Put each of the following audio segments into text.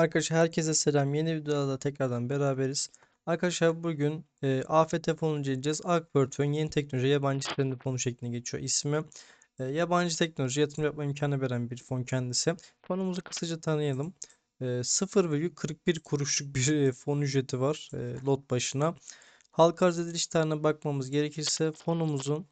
Arkadaşlar herkese selam. Yeni videoda da tekrardan beraberiz. Arkadaşlar bugün e, AFT fonu inceleyeceğiz. AK Portföy'ün yeni teknoloji yabancı trendli fonu şeklinde geçiyor ismi. E, yabancı teknoloji yatırım yapma imkanı veren bir fon kendisi. Fonumuzu kısaca tanıyalım. E, 0,41 kuruşluk bir e, fon ücreti var e, lot başına. Halka arz ediliş tarihine bakmamız gerekirse fonumuzun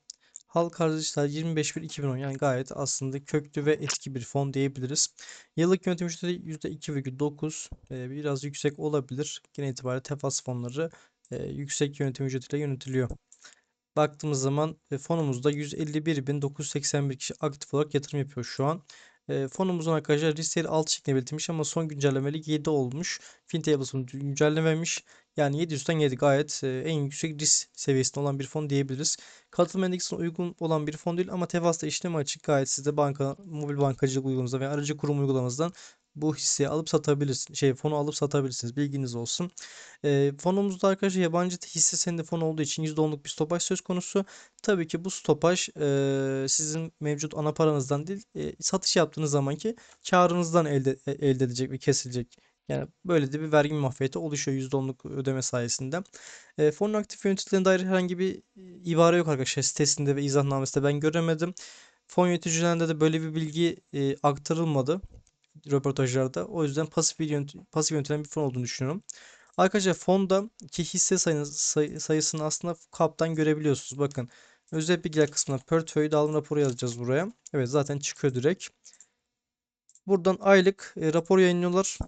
Halk arz işler 25.1.2010 yani gayet aslında köklü ve eski bir fon diyebiliriz. Yıllık yönetim ücreti %2,9 e, biraz yüksek olabilir. Genel itibariyle tefas fonları e, yüksek yönetim ücretiyle yönetiliyor. Baktığımız zaman e, fonumuzda 151.981 kişi aktif olarak yatırım yapıyor şu an. Fonumuzun arkadaşlar risk değeri 6 şeklinde belirtilmiş ama son güncellemeli 7 olmuş. Fintables'ın güncellememiş. Yani 700'den 7 gayet e, en yüksek risk seviyesinde olan bir fon diyebiliriz. Katılım endeksine uygun olan bir fon değil ama Tefas'ta işlem açık gayet siz de banka, mobil bankacılık uygulamanızda veya aracı kurum uygulamanızdan bu hisseyi alıp satabilirsiniz. Şey fonu alıp satabilirsiniz. Bilginiz olsun. E, fonumuzda arkadaşlar yabancı hisse senedi fonu olduğu için %10'luk bir stopaj söz konusu. Tabii ki bu stopaj e, sizin mevcut ana paranızdan değil e, satış yaptığınız zamanki karınızdan elde, elde edecek ve kesilecek. Yani böyle de bir vergi muafiyeti oluşuyor %10'luk ödeme sayesinde. E, fonun aktif yöneticilerine dair herhangi bir ibare yok arkadaşlar sitesinde ve izahnamesinde ben göremedim. Fon yöneticilerinde de böyle bir bilgi e, aktarılmadı röportajlarda. O yüzden pasif bir yönet pasif yönetilen bir fon olduğunu düşünüyorum. Arkadaşlar fonda ki hisse sayınız, say, sayısını aslında kaptan görebiliyorsunuz. Bakın özel bilgiler kısmına portföy dağılım raporu yazacağız buraya. Evet zaten çıkıyor direkt. Buradan aylık e, rapor yayınlıyorlar.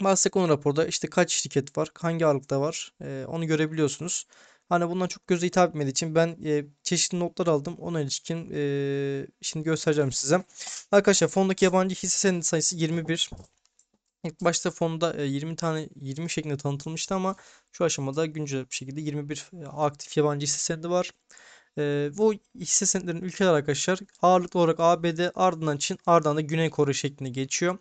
Bahse konu raporda işte kaç şirket var, hangi ağırlıkta var e, onu görebiliyorsunuz. Hani bundan çok göze hitap etmediği için ben e, çeşitli notlar aldım. Ona ilişkin e, şimdi göstereceğim size. Arkadaşlar fondaki yabancı hisse senedi sayısı 21. İlk başta fonda e, 20 tane 20 şeklinde tanıtılmıştı ama şu aşamada güncel bir şekilde 21 e, aktif yabancı hisse senedi var. E, bu hisse senetlerin ülkeler arkadaşlar ağırlıklı olarak ABD ardından Çin ardından da Güney Kore şeklinde geçiyor.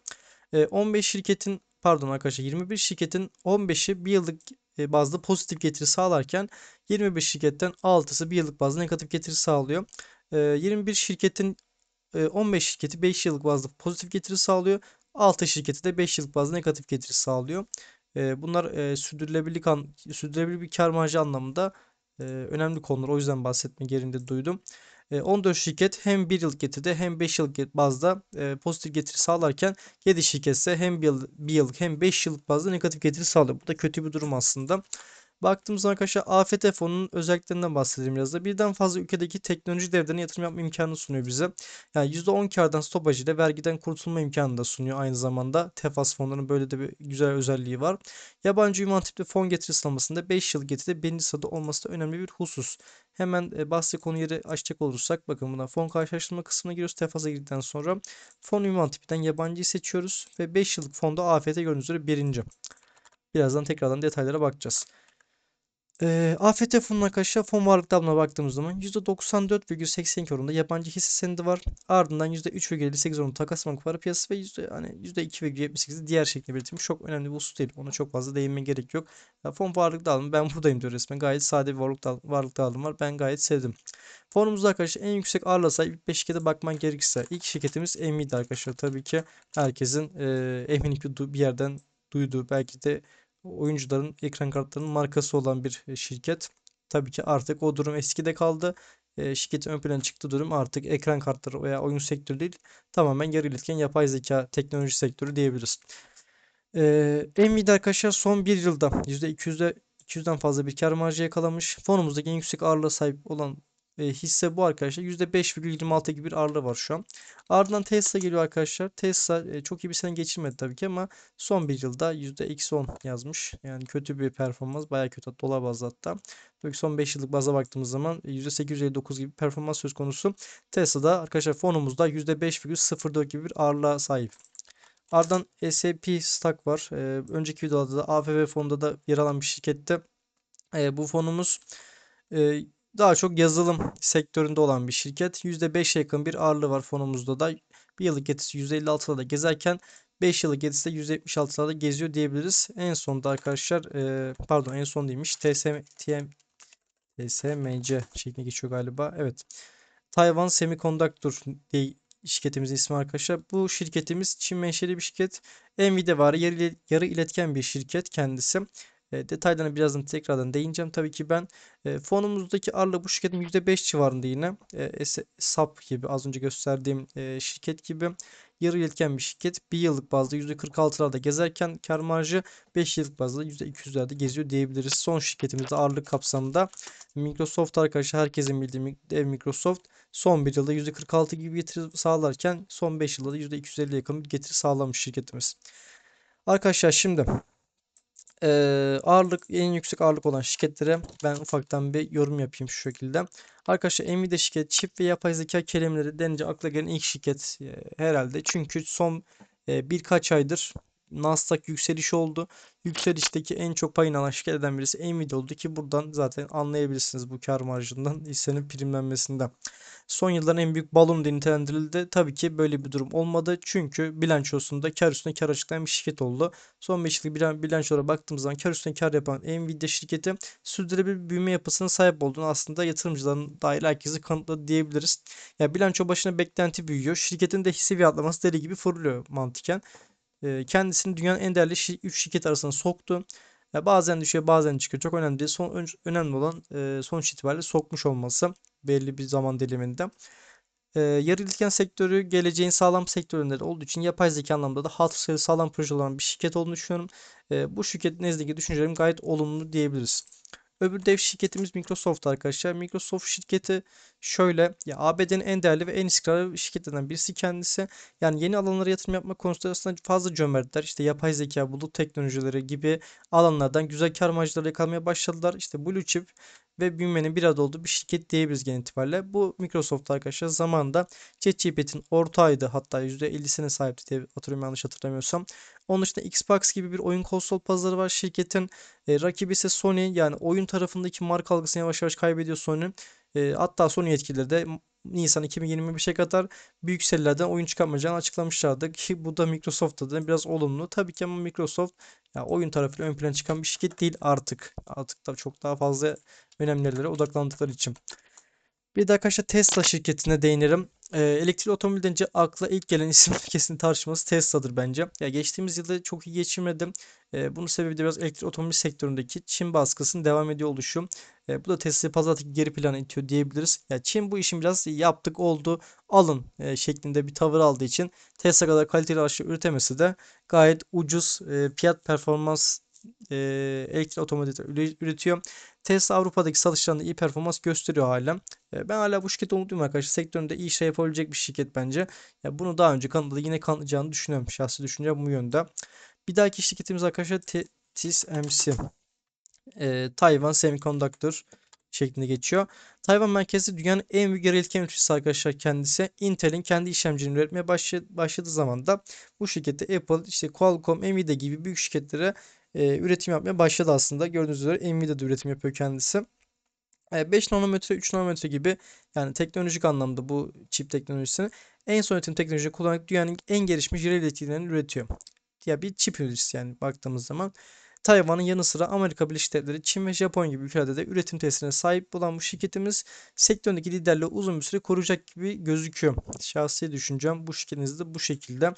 E, 15 şirketin pardon arkadaşlar 21 şirketin 15'i bir yıllık e, bazda pozitif getiri sağlarken 25 şirketten 6'sı bir yıllık bazda negatif getiri sağlıyor. 21 e, şirketin 15 e, şirketi 5 yıllık bazda pozitif getiri sağlıyor. 6 şirketi de 5 yıllık bazda negatif getiri sağlıyor. Bunlar sürdürülebilirlik, sürdürülebilir bir kar marjı anlamında önemli konular. O yüzden bahsetme gereğinde duydum. 14 şirket hem 1 yıl getirdi hem 5 yıl bazda pozitif getiri sağlarken 7 şirket ise hem 1 yıl, 1 yıllık hem 5 yıllık bazda negatif getiri sağlıyor. Bu da kötü bir durum aslında. Baktığımızda arkadaşlar AFT fonunun özelliklerinden bahsedeyim biraz da. Birden fazla ülkedeki teknoloji devlerine yatırım yapma imkanı sunuyor bize. Yani %10 kardan stopaj ile vergiden kurtulma imkanı da sunuyor aynı zamanda. Tefas fonlarının böyle de bir güzel özelliği var. Yabancı ünvan tipli fon getiri sıralamasında 5 yıl getiride birinci sırada olması da önemli bir husus. Hemen e, bahsi konu yeri açacak olursak bakın buna fon karşılaştırma kısmına giriyoruz. Tefas'a girdikten sonra fon ünvan tipinden yabancıyı seçiyoruz ve 5 yıllık fonda AFT gördüğünüz üzere birinci. Birazdan tekrardan detaylara bakacağız. E, AFT fonunun arkadaşlar fon varlık tabloğuna baktığımız zaman %94,82 oranında yabancı hisse senedi var. Ardından %3,58 oranında takas bank para piyasası ve yüzde, hani %2,78'i diğer şekilde belirtilmiş. Çok önemli bir husus değil. Ona çok fazla değinme gerek yok. Ya, fon varlık dağılımı ben buradayım diyor resmen. Gayet sade bir varlık, dağılım, varlık dağılımı var. Ben gayet sevdim. Fonumuzda arkadaşlar en yüksek ağırlığa sahip ilk 5 şirkete bakman gerekirse ilk şirketimiz Emi'di arkadaşlar. Tabii ki herkesin e, eminim ki bir yerden duyduğu belki de oyuncuların ekran kartlarının markası olan bir e, şirket. Tabii ki artık o durum eskide kaldı. E, şirketin ön plana çıktı durum artık ekran kartları veya oyun sektörü değil tamamen yarı iletken yapay zeka teknoloji sektörü diyebiliriz. E, Nvidia arkadaşlar son bir yılda %200'de 200'den fazla bir kar marjı yakalamış. Fonumuzdaki en yüksek ağırlığa sahip olan e, hisse bu arkadaşlar. %5,26 gibi bir ağırlığı var şu an. Ardından Tesla geliyor arkadaşlar. Tesla e, çok iyi bir sene geçirmedi tabii ki ama son bir yılda %-10 yazmış. Yani kötü bir performans. Baya kötü dolar bazlı hatta. Tabii son 5 yıllık baza baktığımız zaman %859 gibi performans söz konusu. Tesla'da arkadaşlar fonumuzda %5,04 gibi bir ağırlığa sahip. Ardından S&P Stock var. Ee, önceki videoda da AFV fonunda da yer alan bir şirkette. Ee, bu fonumuz e, daha çok yazılım sektöründe olan bir şirket. %5'e yakın bir ağırlığı var fonumuzda da. Bir yıllık getisi %56'da da gezerken 5 yıllık getisi de %76'da da geziyor diyebiliriz. En sonda arkadaşlar e, pardon en son değilmiş. TSM, TM, TSMC şeklinde geçiyor galiba. Evet. Tayvan Semiconductor diye şirketimizin ismi arkadaşlar. Bu şirketimiz Çin menşeli bir şirket. Nvidia var. Yarı, yarı iletken bir şirket kendisi. E, detaylarına birazdan tekrardan değineceğim. Tabii ki ben e, fonumuzdaki ağırlığı bu şirketin %5 civarında yine. E, SAP gibi az önce gösterdiğim e, şirket gibi yarı iletken bir şirket. Bir yıllık bazda %46'larda gezerken kar marjı 5 yıllık bazda %200'lerde geziyor diyebiliriz. Son şirketimizde ağırlık kapsamında Microsoft arkadaşlar herkesin bildiği dev Microsoft son bir yılda %46 gibi getiri sağlarken son 5 yılda da %250 yakın bir getiri sağlamış şirketimiz. Arkadaşlar şimdi ağırlık en yüksek ağırlık olan şirketlere ben ufaktan bir yorum yapayım şu şekilde. Arkadaşlar Nvidia şirket çip ve yapay zeka kelimeleri denince akla gelen ilk şirket herhalde. Çünkü son birkaç aydır Nasdaq yükseliş oldu. Yükselişteki en çok payını alan şirketlerden birisi Nvidia oldu ki buradan zaten anlayabilirsiniz bu kar marjından hissenin primlenmesinden. Son yılların en büyük balon diye nitelendirildi. Tabii ki böyle bir durum olmadı. Çünkü bilançosunda kar üstüne kar açıklayan bir şirket oldu. Son 5 yıllık bilan- bilançolara baktığımız zaman kar üstüne kar yapan Nvidia şirketi sürdürülebilir büyüme yapısına sahip olduğunu aslında yatırımcıların dahil herkesi kanıtladı diyebiliriz. Ya bilanço başına beklenti büyüyor. Şirketin de hisse fiyatlaması deli gibi fırlıyor mantıken. Kendisini dünyanın en değerli 3 şirket arasına soktu. Bazen düşüyor bazen çıkıyor. Çok önemli değil. Son, ön- önemli olan sonuç itibariyle sokmuş olması belli bir zaman diliminde. Yarı iletken sektörü geleceğin sağlam sektöründe de olduğu için yapay zeka anlamda da hatır sayılı sağlam proje olan bir şirket olduğunu düşünüyorum. Bu şirket nezdindeki düşüncelerim gayet olumlu diyebiliriz. Öbür dev şirketimiz Microsoft arkadaşlar. Microsoft şirketi şöyle ya ABD'nin en değerli ve en istikrarlı şirketlerinden birisi kendisi. Yani yeni alanlara yatırım yapma konusunda aslında fazla cömertler. İşte yapay zeka, bulut teknolojileri gibi alanlardan güzel kar marjları yakalamaya başladılar. İşte Blue Chip ve büyümenin bir arada olduğu bir şirket diyebiliriz genel itibariyle. Bu Microsoft arkadaşlar zamanında ChatGPT'nin ortağıydı. Hatta %50'sine sahipti diye hatırlıyorum yanlış hatırlamıyorsam. Onun dışında Xbox gibi bir oyun konsol pazarı var şirketin. E, rakibi ise Sony yani oyun tarafındaki marka algısını yavaş yavaş kaybediyor Sony. E, hatta Sony yetkilileri de Nisan 2025'e kadar büyük serilerden oyun çıkarmayacağını açıklamışlardı ki bu da Microsoft'ta da biraz olumlu. Tabii ki ama Microsoft ya oyun tarafıyla ön plana çıkan bir şirket değil artık. Artık da çok daha fazla önemli odaklandıkları için. Bir de arkadaşlar Tesla şirketine değinelim. Ee, elektrikli otomobil denince akla ilk gelen isim kesin tartışması Tesla'dır bence. Ya geçtiğimiz yılda çok iyi geçirmedim. Ee, bunun sebebi de biraz elektrikli otomobil sektöründeki Çin baskısının devam ediyor oluşu. Ee, bu da Tesla'yı pazardaki geri plana itiyor diyebiliriz. Ya Çin bu işin biraz yaptık oldu alın e, şeklinde bir tavır aldığı için Tesla kadar kaliteli araçlar üretemesi de gayet ucuz e, fiyat performans e, elektrikli otomobil üretiyor. Tesla Avrupa'daki satışlarında iyi performans gösteriyor hala. E, Ben hala bu şirketi umutluyum arkadaşlar. Sektöründe iyi şey yapabilecek bir şirket bence. Ya bunu daha önce kanıtladı. Yine kanıtlayacağını düşünüyorum. Şahsi düşüncem bu yönde. Bir dahaki şirketimiz arkadaşlar TSMC. E, Taiwan Semiconductor şeklinde geçiyor. Tayvan merkezli dünyanın en büyük yerel iletken üreticisi arkadaşlar kendisi. Intel'in kendi işlemcilerini üretmeye başladı, başladığı zaman da bu şirkette Apple, işte Qualcomm, Nvidia gibi büyük şirketlere e, üretim yapmaya başladı aslında. Gördüğünüz üzere Nvidia da üretim yapıyor kendisi. 5 nanometre, 3 nanometre gibi yani teknolojik anlamda bu çip teknolojisini en son üretim teknoloji kullanarak dünyanın en gelişmiş yerel iletkenlerini üretiyor. Ya bir çip üreticisi yani baktığımız zaman. Tayvan'ın yanı sıra Amerika Birleşik Devletleri, Çin ve Japon gibi ülkelerde de üretim tesisine sahip olan bu şirketimiz sektördeki liderliği uzun bir süre koruyacak gibi gözüküyor. Şahsi düşüncem bu şirketinizde bu şekilde.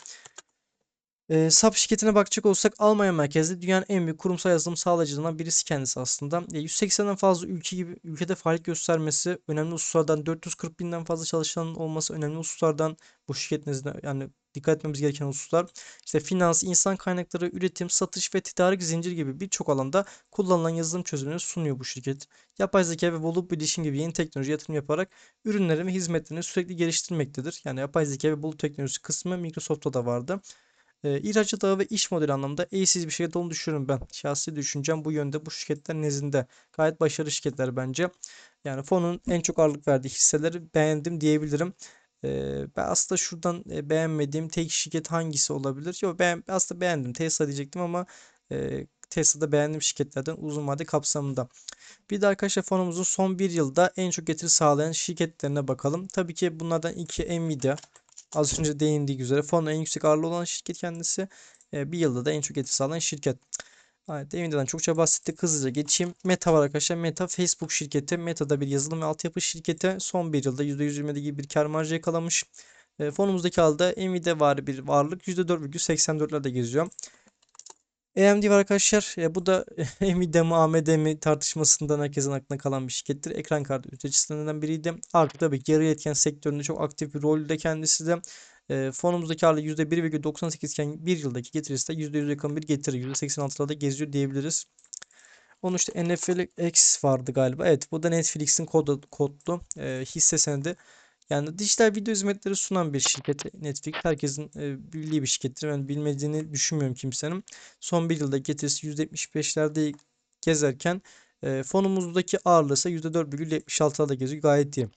E, SAP şirketine bakacak olursak Almanya merkezli dünyanın en büyük kurumsal yazılım sağlayıcılarından birisi kendisi aslında. E, 180'den fazla ülke gibi ülkede faaliyet göstermesi önemli hususlardan 440 binden fazla çalışanın olması önemli hususlardan bu şirketinizde yani dikkat etmemiz gereken hususlar. İşte finans, insan kaynakları, üretim, satış ve tedarik zincir gibi birçok alanda kullanılan yazılım çözümlerini sunuyor bu şirket. Yapay zeka ve bulut bilişim gibi yeni teknoloji yatırım yaparak ürünleri ve hizmetlerini sürekli geliştirmektedir. Yani yapay zeka ve bulut teknolojisi kısmı Microsoft'ta da vardı. E, ihracat ağı ve iş modeli anlamında eşsiz bir şirket olduğunu düşünüyorum ben. Şahsi düşüncem bu yönde bu şirketler nezdinde. Gayet başarılı şirketler bence. Yani fonun en çok ağırlık verdiği hisseleri beğendim diyebilirim. Ben aslında şuradan beğenmediğim tek şirket hangisi olabilir? Yok ben aslında beğendim. Tesla diyecektim ama e, Tesla'da beğendiğim şirketlerden uzun vade kapsamında. Bir de arkadaşlar fonumuzun son bir yılda en çok getiri sağlayan şirketlerine bakalım. Tabii ki bunlardan iki Nvidia. Az önce değindiği üzere fonun en yüksek ağırlığı olan şirket kendisi. E, bir yılda da en çok getiri sağlayan şirket. Evet, Nvidia'dan çokça bahsettik. Hızlıca geçeyim. Meta var arkadaşlar. Meta Facebook şirketi. Meta'da bir yazılım ve altyapı şirketi. Son bir yılda %127 gibi bir kar marjı yakalamış. E, fonumuzdaki halde Nvidia var bir varlık %4,84'lerde geziyor. AMD var arkadaşlar. E, bu da Nvidia mı AMD mi tartışmasından herkesin aklına kalan bir şirkettir. Ekran kartı üreticilerinden biriydi. Artık tabii yarı etken sektöründe çok aktif bir rolde kendisi de. E, fonumuzdaki ağırlığı %1,98 iken bir yıldaki getirisi de %100 yakın bir getiri. %86'larda geziyor diyebiliriz. Onun işte NFLX vardı galiba. Evet bu da Netflix'in kodu, kodlu e, hisse senedi. Yani dijital video hizmetleri sunan bir şirket Netflix. Herkesin e, bildiği bir şirkettir. Ben bilmediğini düşünmüyorum kimsenin. Son bir yılda getirisi %75'lerde gezerken e, fonumuzdaki ağırlığı ise %4,76'da geziyor. Gayet iyi.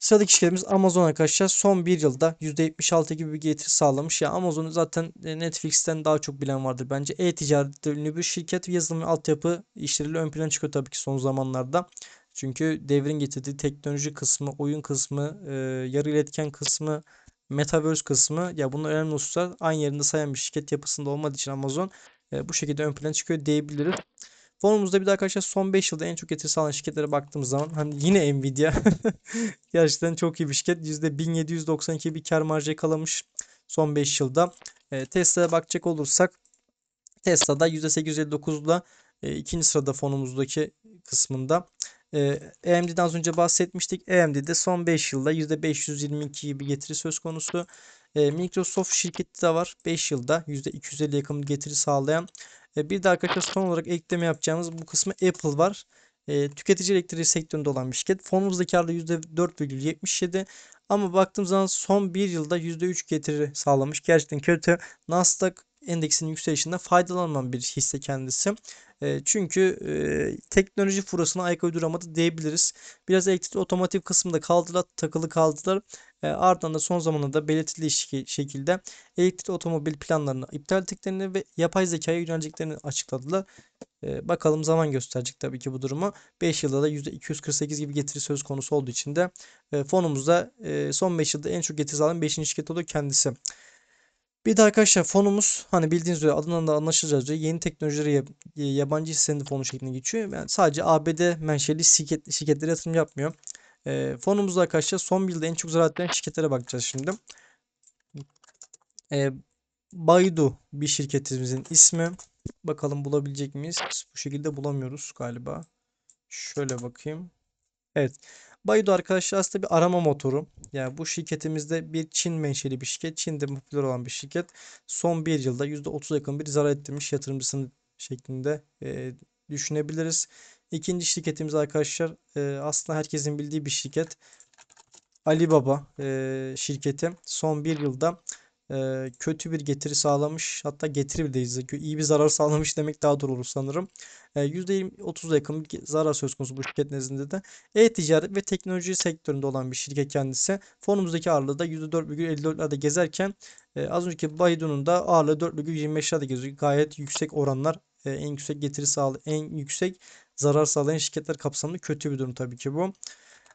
Sıradaki şirketimiz Amazon arkadaşlar. Son bir yılda %76 gibi bir getiri sağlamış. Ya Amazon'u zaten e, Netflix'ten daha çok bilen vardır bence. E-ticarette ünlü bir şirket. Yazılım ve altyapı işleriyle ön plana çıkıyor tabii ki son zamanlarda. Çünkü devrin getirdiği teknoloji kısmı, oyun kısmı, e, yarı iletken kısmı, Metaverse kısmı ya bunlar önemli hususlar aynı yerinde sayan bir şirket yapısında olmadığı için Amazon e, bu şekilde ön plana çıkıyor diyebiliriz. Fonumuzda bir de arkadaşlar son 5 yılda en çok getiri sağlayan şirketlere baktığımız zaman hani yine Nvidia gerçekten çok iyi bir şirket. %1792 bir kar marjı yakalamış son 5 yılda. E, Tesla'ya bakacak olursak Tesla'da %859'da e, ikinci sırada fonumuzdaki kısmında. E, AMD'den az önce bahsetmiştik. AMD'de son 5 yılda %522 gibi getiri söz konusu. E, Microsoft şirketi de var. 5 yılda %250 yakın getiri sağlayan. E, bir de arkadaşlar son olarak ekleme yapacağımız bu kısmı Apple var. E, tüketici elektriği sektöründe olan bir şirket. Fonumuzda karlı %4,77 ama baktığım zaman son bir yılda %3 getiri sağlamış. Gerçekten kötü. Nasdaq endeksinin yükselişinde faydalanmayan bir hisse kendisi. E, çünkü e, teknoloji furasına ayak uyduramadı diyebiliriz. Biraz elektrik otomotiv kısmında kaldılar, takılı kaldılar. E, ardından da son zamanlarda belirtildiği şekilde elektrikli otomobil planlarını iptal ettiklerini ve yapay zekaya yöneleceklerini açıkladılar. E, bakalım zaman gösterecek tabii ki bu durumu. 5 yılda da %248 gibi getiri söz konusu olduğu için de e, fonumuzda e, son 5 yılda en çok getiri sağlayan 5. şirket oluyor kendisi. Bir de arkadaşlar fonumuz hani bildiğiniz üzere adından da anlaşılacağı üzere yeni teknolojileri yabancı hissenin fonu şeklinde geçiyor. Yani sadece ABD menşeli şirket, şirketlere yatırım yapmıyor. E, fonumuzda arkadaşlar son bir yılda en çok zarar şirketlere bakacağız şimdi. E, Baidu bir şirketimizin ismi. Bakalım bulabilecek miyiz? Bu şekilde bulamıyoruz galiba. Şöyle bakayım. Evet. Baidu arkadaşlar aslında bir arama motoru. Yani bu şirketimizde bir Çin menşeli bir şirket. Çin'de popüler olan bir şirket. Son bir yılda %30 yakın bir zarar ettirmiş yatırımcısını şeklinde e, düşünebiliriz. İkinci şirketimiz arkadaşlar e, aslında herkesin bildiği bir şirket. Alibaba e, şirketi son bir yılda e, kötü bir getiri sağlamış. Hatta getiri bile değil. iyi bir zarar sağlamış demek daha doğru olur sanırım. E, %20-30'a yakın bir zarar söz konusu bu şirket nezdinde de. E-ticaret ve teknoloji sektöründe olan bir şirket kendisi. Fonumuzdaki ağırlığı da %4,54'lerde gezerken e, az önceki Baidu'nun da ağırlığı 4,25'lerde geziyor. Gayet yüksek oranlar. E, en yüksek getiri sağlı en yüksek zarar sağlayan şirketler kapsamında kötü bir durum tabii ki bu.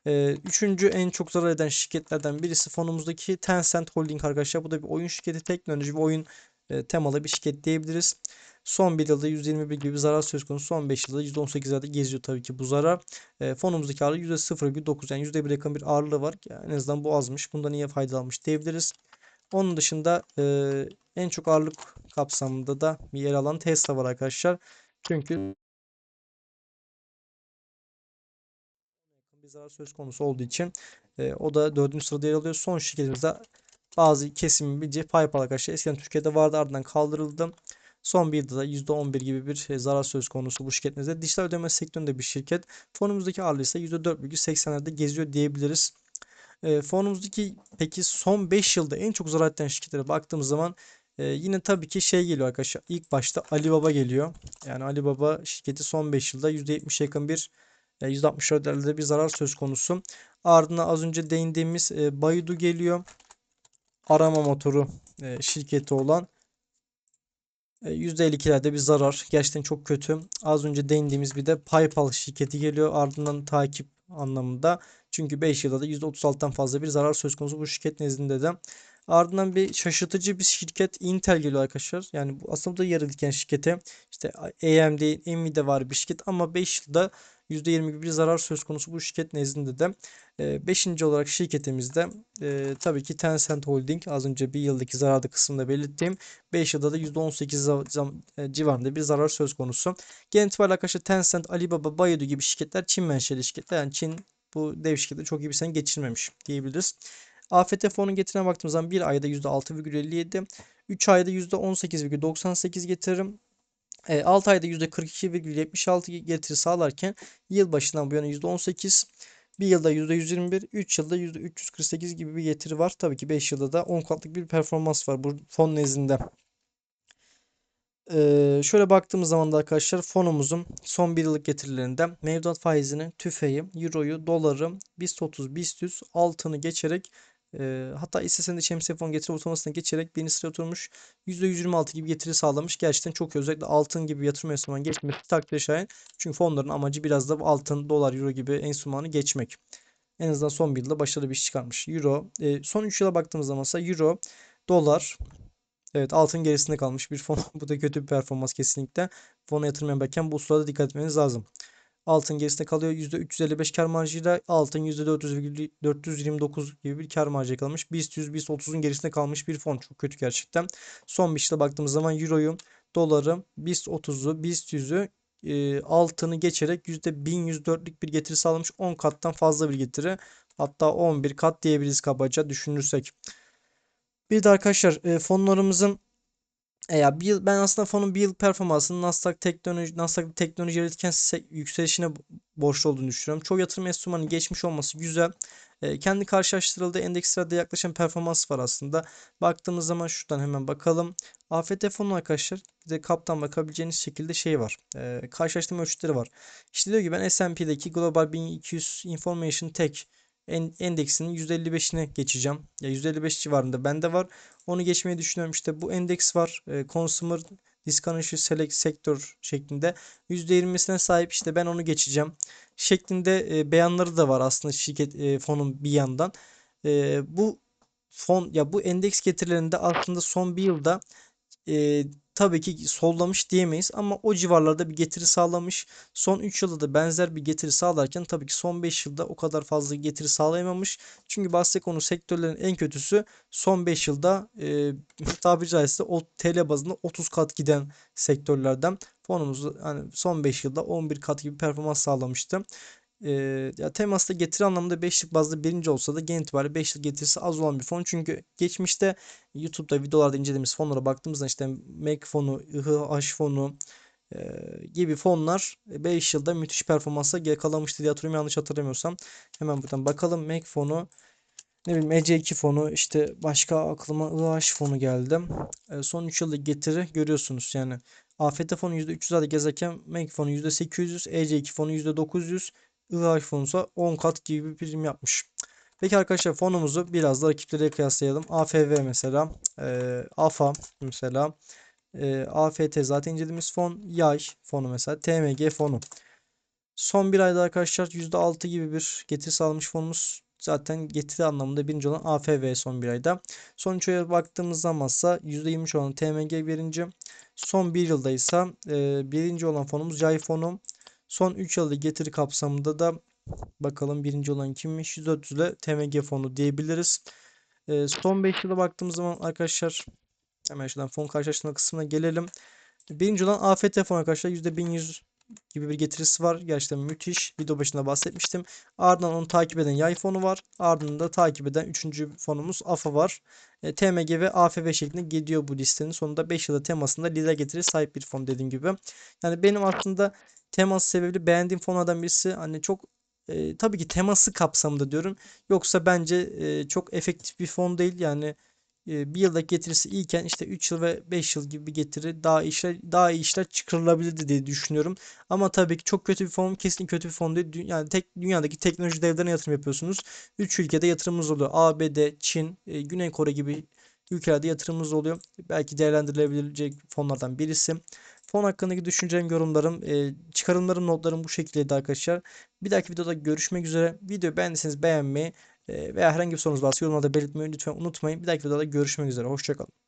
Ee, üçüncü en çok zarar eden şirketlerden birisi fonumuzdaki Tencent Holding arkadaşlar. Bu da bir oyun şirketi, teknoloji ve oyun e, temalı bir şirket diyebiliriz. Son bir yılda %21 gibi bir zarar söz konusu. Son 5 yılda %18'lerde geziyor tabii ki bu zarar. E, fonumuzdaki ağırlığı %0,9 yani %1 yakın bir ağırlığı var. Yani en azından bu azmış. Bundan niye faydalanmış diyebiliriz. Onun dışında e, en çok ağırlık kapsamında da bir yer alan Tesla var arkadaşlar. Çünkü zarar söz konusu olduğu için e, o da dördüncü sırada yer alıyor. Son şirketimizde bazı kesimin bileceği PayPal arkadaşlar. Eskiden Türkiye'de vardı ardından kaldırıldı. Son bir yılda da %11 gibi bir zarar söz konusu bu şirketimizde. Dijital ödeme sektöründe bir şirket. Fonumuzdaki ağırlığı ise %4,80'lerde geziyor diyebiliriz. E, fonumuzdaki peki son 5 yılda en çok zarar eden şirketlere baktığımız zaman e, yine tabii ki şey geliyor arkadaşlar. İlk başta Alibaba geliyor. Yani Alibaba şirketi son 5 yılda %70 yakın bir e, 164'lerde bir zarar söz konusu. Ardından az önce değindiğimiz e, Baidu geliyor. Arama motoru e, şirketi olan e, %52'lerde bir zarar. Gerçekten çok kötü. Az önce değindiğimiz bir de PayPal şirketi geliyor. Ardından takip anlamında. Çünkü 5 yılda da %36'dan fazla bir zarar söz konusu bu şirket nezdinde de. Ardından bir şaşırtıcı bir şirket Intel geliyor arkadaşlar. Yani bu aslında da yarı diken şirketi. İşte AMD, Nvidia var bir şirket ama 5 yılda %20 gibi bir zarar söz konusu bu şirket nezdinde de. E, beşinci olarak şirketimizde e, tabii ki Tencent Holding az önce bir yıldaki zararda kısmında belirttiğim 5 yılda da %18 za- zam- e, civarında bir zarar söz konusu. Genel itibariyle arkadaşlar Tencent, Alibaba, Baidu gibi şirketler Çin menşeli şirketler. Yani Çin bu dev şirketi çok iyi bir sene geçirmemiş diyebiliriz. AFT fonun getirine baktığımız zaman bir ayda %6,57, 3 ayda %18,98 getiririm. E, 6 ayda %42,76 getiri sağlarken yıl başından bu yana %18, bir yılda %121, 3 yılda %348 gibi bir getiri var. Tabii ki 5 yılda da 10 katlık bir performans var bu fon nezdinde. Ee, şöyle baktığımız zaman da arkadaşlar fonumuzun son bir yıllık getirilerinde mevduat faizini, tüfeği, euroyu, doları, BIST 30, BIST 100, altını geçerek e, hatta isteseniz de şemsiye fon getiri ortalamasına geçerek birinci sıraya oturmuş. %126 gibi getiri sağlamış. Gerçekten çok iyi. Özellikle altın gibi yatırım enstrümanı geçmesi takdir şayan. Çünkü fonların amacı biraz da altın, dolar, euro gibi enstrümanı geçmek. En azından son bir yılda başarılı bir iş çıkarmış. Euro, e, son 3 yıla baktığımız zaman ise euro, dolar, Evet altın gerisinde kalmış bir fon. Bu da kötü bir performans kesinlikle. Fona yatırım yaparken bu hususlara dikkat etmeniz lazım. Altın gerisinde kalıyor. %355 kar marjıyla altın %400, 429 gibi bir kar marjı kalmış. BIST 100, BIST 30'un gerisinde kalmış bir fon. Çok kötü gerçekten. Son bir işte baktığımız zaman Euro'yu, doları, BIST 30'u, BIST 100'ü e, altını geçerek %1104'lük bir getiri sağlamış. 10 kattan fazla bir getiri. Hatta 11 kat diyebiliriz kabaca düşünürsek. Bir de arkadaşlar e, fonlarımızın e ya bir yıl, ben aslında fonun bir yıl performansının Nasdaq teknoloji Nasdaq teknoloji üretken se- yükselişine bo- borçlu olduğunu düşünüyorum. Çoğu yatırım enstrümanının geçmiş olması güzel. E, kendi karşılaştırıldığı endekslerde yaklaşan performans var aslında. Baktığımız zaman şuradan hemen bakalım. AFT fonu arkadaşlar de kaptan bakabileceğiniz şekilde şey var. E, karşılaştırma ölçütleri var. İşte diyor ki ben S&P'deki Global 1200 Information Tech endeksinin %55'ine geçeceğim. Ya %55 civarında bende var. Onu geçmeyi düşünüyorum. İşte bu endeks var. E, Consumer Discretionary Select Sector şeklinde %20'sine sahip. İşte ben onu geçeceğim. Şeklinde e, beyanları da var aslında şirket e, fonun bir yandan. E, bu fon ya bu endeks getirilerinde aslında son bir yılda e, tabii ki sollamış diyemeyiz ama o civarlarda bir getiri sağlamış. Son 3 yılda da benzer bir getiri sağlarken tabii ki son 5 yılda o kadar fazla getiri sağlayamamış. Çünkü bahse konu sektörlerin en kötüsü son 5 yılda e, tabiri caizse o TL bazında 30 kat giden sektörlerden fonumuz hani son 5 yılda 11 kat gibi performans sağlamıştı. Ee, ya temasta getiri anlamında 5'lik bazda birinci olsa da genel itibariyle 5'lik getirisi az olan bir fon. Çünkü geçmişte YouTube'da videolarda incelediğimiz fonlara baktığımızda işte Mac fonu, IHH fonu e, gibi fonlar 5 yılda müthiş performansa yakalamıştı diye hatırlıyorum yanlış hatırlamıyorsam. Hemen buradan bakalım Mac fonu ne bileyim EC2 fonu işte başka aklıma IH fonu geldi. E, son 3 yıllık getiri görüyorsunuz yani. AFT fonu %300'lerde gezerken Mac fonu %800, EC2 fonu %900, Fonu ise 10 kat gibi bir prim yapmış. Peki arkadaşlar fonumuzu biraz da rakipleriyle kıyaslayalım. AFV mesela, e, AFA mesela, e, AFT zaten incelediğimiz fon, Yay fonu mesela, TMG fonu. Son bir ayda arkadaşlar %6 gibi bir getiri sağlamış fonumuz zaten getiri anlamında birinci olan AFV son bir ayda. Son 3 aya baktığımız zamansa %23 olan TMG birinci. Son bir yılda ise e, birinci olan fonumuz Yay fonu. Son 3 yılda getiri kapsamında da bakalım birinci olan kimmiş? 104 ile TMG fonu diyebiliriz. E, son 5 yıla baktığımız zaman arkadaşlar hemen şuradan fon karşılaştırma kısmına gelelim. Birinci olan AFT fonu arkadaşlar %1100 gibi bir getirisi var. Gerçekten müthiş. Video başında bahsetmiştim. Ardından onu takip eden yay fonu var. Ardından da takip eden 3. fonumuz AFA var. E, TMG ve AFV şeklinde gidiyor bu listenin sonunda 5 yılda temasında lider getiri sahip bir fon dediğim gibi. Yani benim aslında temas sebebi beğendiğim fonlardan birisi. Hani çok e, tabii ki teması kapsamında diyorum. Yoksa bence e, çok efektif bir fon değil. Yani bir yıldaki getirisi iyiken işte 3 yıl ve 5 yıl gibi bir getiri daha iyi işler daha iyi işler çıkarılabilirdi diye düşünüyorum. Ama tabii ki çok kötü bir fon, kesinlikle kötü bir fon değil. Yani tek dünyadaki teknoloji devlerine yatırım yapıyorsunuz. 3 ülkede yatırımınız oluyor. ABD, Çin, Güney Kore gibi ülkelerde yatırımınız oluyor. Belki değerlendirilebilecek fonlardan birisi. Fon hakkındaki düşüncem, yorumlarım, çıkarımlarım, notlarım bu şekildeydi arkadaşlar. Bir dahaki videoda görüşmek üzere. Videoyu beğendiyseniz beğenmeyi veya herhangi bir sorunuz varsa yorumlarda belirtmeyi lütfen unutmayın. Bir dahaki videoda görüşmek üzere. Hoşçakalın.